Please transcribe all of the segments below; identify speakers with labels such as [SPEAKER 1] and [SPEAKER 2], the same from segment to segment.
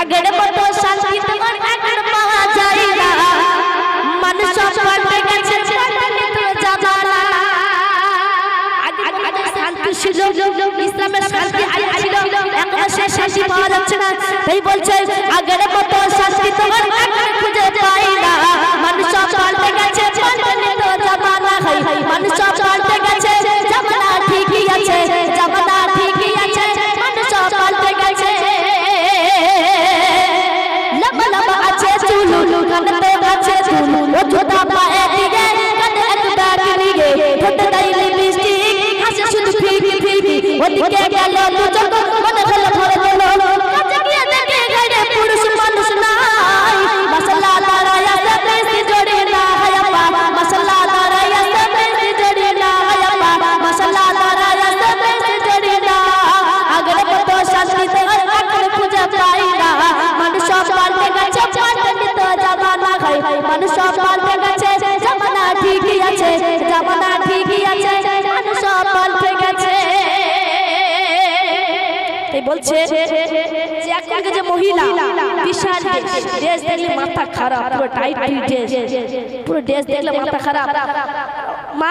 [SPEAKER 1] আগের মতো শান্তি তোমার না। মানুষ পাল্টে গেছে পাল্টালে তো জামানা আগে শান্তি ছিল, ইসলামের শান্তি আগে ছিল, এখন পাওয়া যাচ্ছে না। তাই বলছে, আগের মতো শান্তি তোমার ছোটা পায়ে দিয়ে ওদিকে বলছে যে এখনকার যে মহিলা, বিশাল ড্রেস দেখলে মাথা খারাপ, পুরো টাইট ড্রেস পুরো ড্রেস দেখলে মাথা খারাপ। মা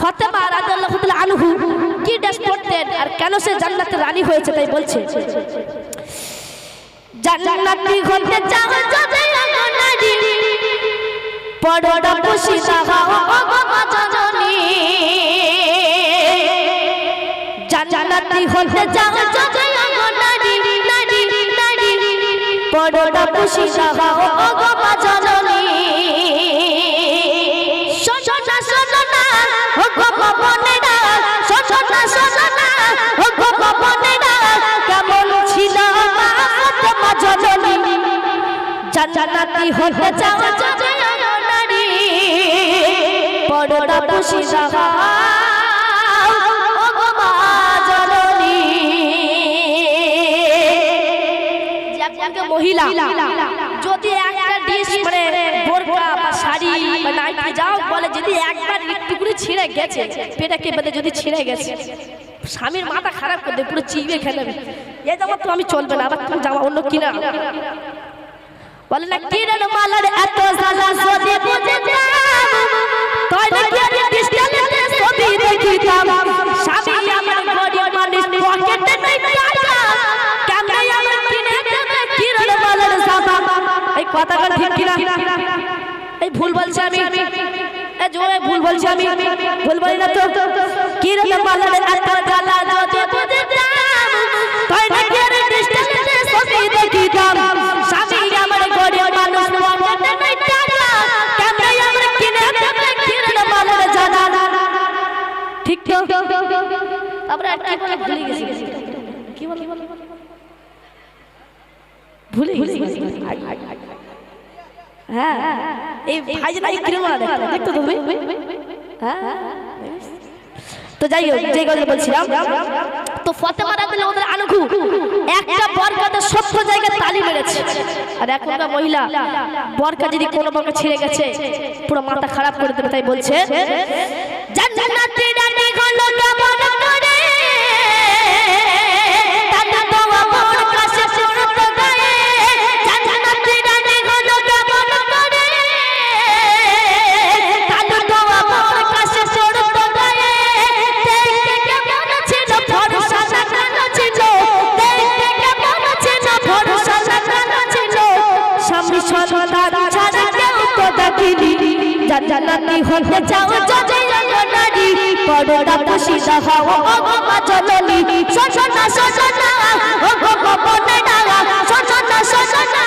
[SPEAKER 1] ফাতেমা রাদিয়াল্লাহু তাআলা আনহু, কি ড্রেস পরতেন আর কেন সে জান্নাতের রানী হয়েছে তাই বলছে। জান্নাতি হতে চাও যদি নারী পড়োটা পুষিতা হও ওগো মা জননী। হতে চাও যদি পড়োটা পুষিতা হও ওগো মা জননী শোনো না শোনো না ওগো বাবনেরা শোনো না শোনো না ওগো বাবনেরা কেমন ছিল মা ফাতেমা জননী। জান্নাতি হতে চাও যদি নারী। একজন মহিলা যদি একটা ডিশ মানে বোরকা বা শাড়ি নাইটি যাও বলে যদি একবার একটু করে ছিঁড়ে গেছে পেটাকে বেঁধে যদি ছিঁড়ে গেছে স্বামীর মাথা খারাপ করে পুরো চিবিয়ে নেবে এ জামা তো আমি চলবে না আবার তুমি জামা অন্য কিনা বলে না কিরণ মালার এত সাজা সদি তাই না কি আমি ডিস্টালে ছবি দেখিতাম স্বামী আমার গরিব মানুষ পকেটে নেই কথাটা ঠিক কিনা? এই ভুল বলছি আমি। জোরে ভুল বলছি আমি। ভুল বলি না তো। কিরণ মালার এত জ্বালা যদি বুঝে তাই না? কি আমি ডিস্টালে ছবি দেখিতাম স্বামী আমার গরিব মানুষ পকেটে নেই টাকা কেমনে আমরা কিনে দেবে কিরণ মালার জানা ঠিক তো? তারপরে আর কি বলে? ভুলে গেছি। কি বলে? ভুলে গেছি। হ্যাঁ এই ভাই যে নাই কিরণ দেখতো দেখতো তুমি। হ্যাঁ তো যাই হোক যে কথা বলছিলাম তো ফতেমা রাদিয়াল্লাহু তাআলা আনহু একটা বরকাতে সত্য জায়গায় তালি মেরেছে। আর এখনকার মহিলা বরকা যদি কোনো বরকা ছিঁড়ে গেছে পুরো মাথা খারাপ করে দেবে তাই বলছে জান্নাতি রানী হলো চাও যদি নারী পড়োটা পুষিতা হও ওগো মা জননী শোষণা শোষণা ওগো বাবনে ডালা শোষণা শোষণা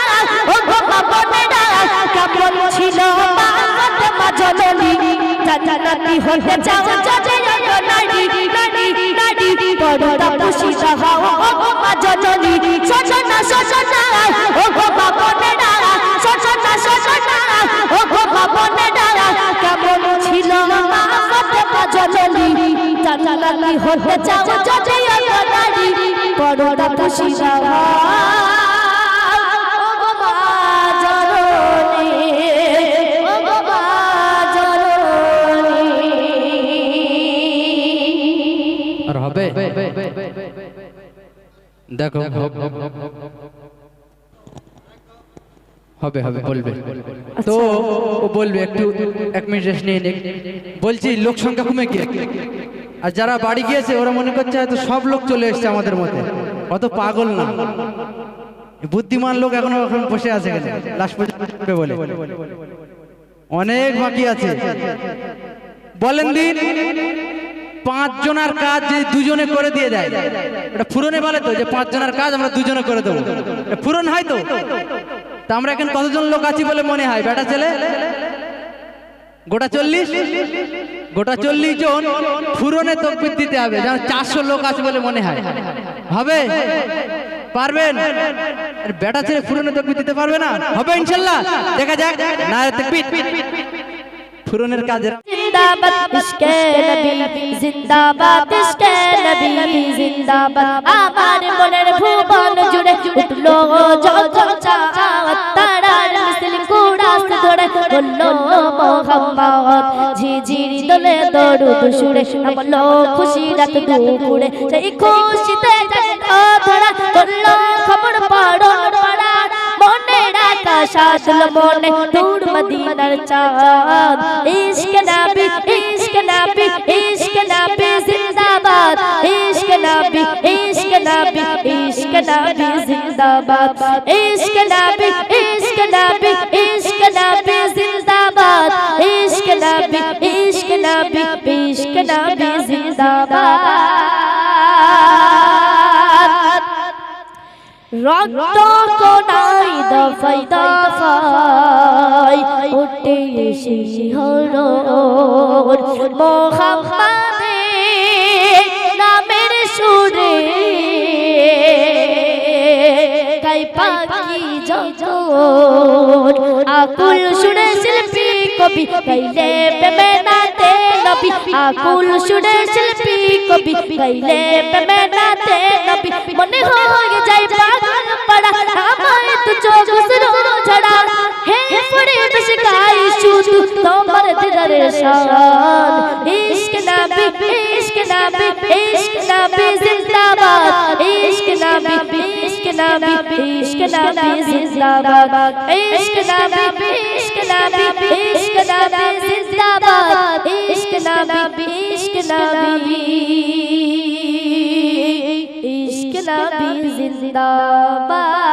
[SPEAKER 1] ওগো বাবনে ডালা কেমন ছিল মা ফাতেমা জননী জান্নাতি হতে যদি নারী নারী নারী। পড়োটা পুষিতা হও ওগো মা জননী শোষণা জননী জান্নাতি হতে চাও যদি নারী পড়োটা পুষিতা হও ওগো মা জননী ওগো মা জননী
[SPEAKER 2] আর হবে দেখো হবে হবে বলবে। তো ও বলবে একটু এক মিনিট রেস্ট নিয়ে নিক। বলছি লোক সংখ্যা কমে গিয়ে। আর যারা বাড়ি গিয়েছে ওরা মনে করছে হয়তো সব লোক চলে এসছে আমাদের মধ্যে। অত পাগল না। বুদ্ধিমান লোক এখনও এখন বসে আছে লাস্ট পর্যন্ত বলে। অনেক বাকি আছে। বলেন দিন পাঁচ জনের কাজ যে দুজনে করে দিয়ে দেয়। এটা ফুরনে বলে তো যে পাঁচ জনের কাজ আমরা দুজনে করে দেবো। এটা ফুরন হয় তো। তা আমরা এখানে কতজন লোক আছি বলে মনে হয়? বেটা ছেলে? গোটা চল্লিশ? গোটা চল্লিশ জন ফুরনে তকবির দিতে হবে, যেন চারশো লোক আছে বলে মনে হয়। হবে? পারবেন? বেটা ছেলে ফুরনে তকবির দিতে পারবে না? হবে ইনশাল্লাহ। দেখা যাক। না ফুরনের কাজের
[SPEAKER 1] জিন্দাবাদ, ইশকে নবী, জিন্দাবাদ, ইশকে নবী, জিন্দাবাদ। আমার মনের ভুবন জুড়ে উঠল তারার মিছিল কুড়াস ধরে মোহাম্মদ দরুদ সুরে খুশি রাত দুপুরে। সেই খুশিতে জাগলো ধরা বলল সাদল মনে দূর মদিনার চাঁদ ইশক নবী ইশক নবী ইশক নবী জিন্দাবাদ ইশক নবী ইশক নবী ইশক নবী জিন্দাবাদ ইশক নবী ইশক নবী ইশক নবী জিন্দাবাদ ইশক নবী ইশক নবী ইশক নবী জিন্দাবাদ রক্ত কোনাই দফাই দফাই উঠে শিহর মোহাম্মদে নামের সুরে গাই পাখি আকুল সুরে শিল্পী কবি গাইলে প্রেমে নাতে নবী। আকুল সুরে শিল্পী কবি গাইলে প্রেমে নাতে নবী। মনে হয়ে যায় পাগল পড়া আমায় তো চোখ সুরো ঝড়া হে পড়ে বেশ গাই শুধু তোমার দিদারে শান ইশক নবী ইশক নবী ইশক নবী জিন্দাবাদ ইশক নবী ইশক নবী ইশক নবী জিন্দাবাদ ইশক নবী ইশক নবী ইশক নবী জিন্দাবাদ ইশক নবী ইশক নবী ইশক নবী জিন্দাবাদ